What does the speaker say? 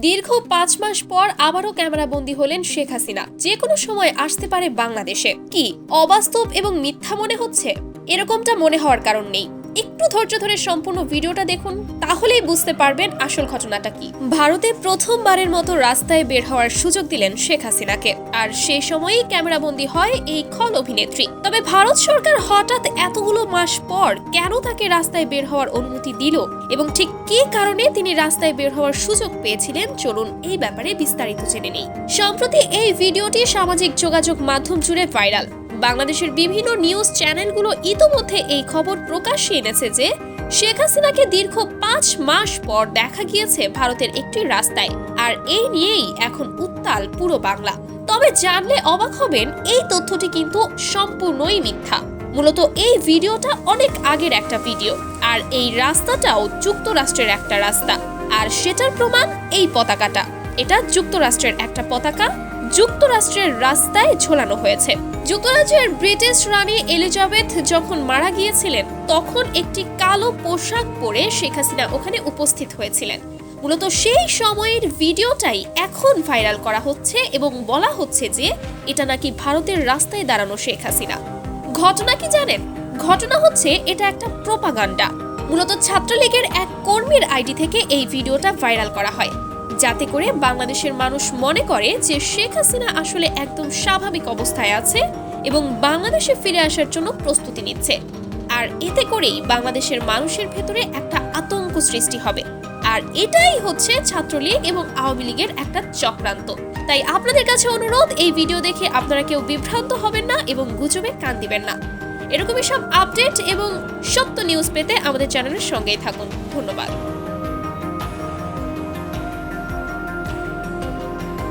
দীর্ঘ পাঁচ মাস পর আবারও ক্যামেরাবন্দী হলেন শেখ হাসিনা। যে কোনো সময় আসতে পারে বাংলাদেশে। কি, অবাস্তব এবং মিথ্যা মনে হচ্ছে? এরকমটা মনে হওয়ার কারণ নেই। একটু ধৈর্য ধরে সম্পূর্ণ ভিডিওটা দেখুন, তাহলেই বুঝতে পারবেন আসল ঘটনাটা কি। ভারতে প্রথমবারের মতো রাস্তায় বের হওয়ার সুযোগ দিলেন শেখ হাসিনাকে। আর সেই সময়েই ক্যামেরাবন্দী হয় এই খল অভিনেত্রী। তবে ভারত সরকার হঠাৎ এতগুলো মাস পর কেন তাকে রাস্তায় বের হওয়ার অনুমতি দিল? এবং ঠিক কী কারণে তিনি রাস্তায় বের হওয়ার সুযোগ পেয়েছিলেন? চলুন এই ব্যাপারে বিস্তারিত জেনে নেই। সম্প্রতি এই ভিডিওটি সামাজিক যোগাযোগ মাধ্যম জুড়ে ভাইরাল। বাংলাদেশের বিভিন্ন নিউজ চ্যানেলগুলো ইতোমধ্যে এই খবর প্রকাশ্যে এনেছে যে শেখ হাসিনাকে দীর্ঘ পাঁচ মাস পর দেখা গিয়েছে ভারতের একটি রাস্তায়। আর এই নিয়েই এখন উত্তাল পুরো বাংলা। তবে জানলে অবাক হবেন, এই তথ্যটি কিন্তু সম্পূর্ণই মিথ্যা। মূলত এই ভিডিওটা অনেক আগের একটা ভিডিও। আর এই রাস্তাটাও যুক্তরাষ্ট্রের একটা রাস্তা। আর সেটার প্রমাণ এই পতাকাটা। এটা যুক্তরাষ্ট্রের একটা পতাকা যুক্তরাষ্ট্রের রাস্তায় ঝোলানো হয়েছে। যুক্তরাজ্যের ব্রিটিশ রানী এলিজাবেথ যখন মারা গিয়েছিলেন, তখন একটি কালো পোশাক পরে শেখ হাসিনা ওখানে উপস্থিত হয়েছিলেন। মূলত সেই সময়ের ভিডিওটাই এখন ভাইরাল করা হচ্ছে এবং বলা হচ্ছে যে এটা নাকি ভারতের রাস্তায় দাঁড়ানো শেখ হাসিনা। ঘটনা কি জানেন? ঘটনা হচ্ছে এটা একটা প্রপাগান্ডা। মূলত ছাত্রলীগের এক কর্মীর আইডি থেকে এই ভিডিওটা ভাইরাল করা হয়। যাতে করে বাংলাদেশের মানুষ মনে করে যে শেখ হাসিনা আসলে একদম স্বাভাবিক অবস্থায় আছে এবং বাংলাদেশে ফিরে আসার জন্য প্রস্তুতি নিচ্ছে। আর এতে করেই বাংলাদেশের মানুষের ভেতরে একটা আতঙ্ক সৃষ্টি হবে। আর এটাই হচ্ছে ছাত্রলীগ এবং আওয়ামী লীগের একটা চক্রান্ত। তাই আপনাদের কাছে অনুরোধ, এই ভিডিও দেখে আপনারা কেউ বিভ্রান্ত হবেন না এবং গুজবে কান দিবেন না। এরকমই সব আপডেট এবং সত্য নিউজ পেতে আমাদের চ্যানেলের সঙ্গেই থাকুন। ধন্যবাদ।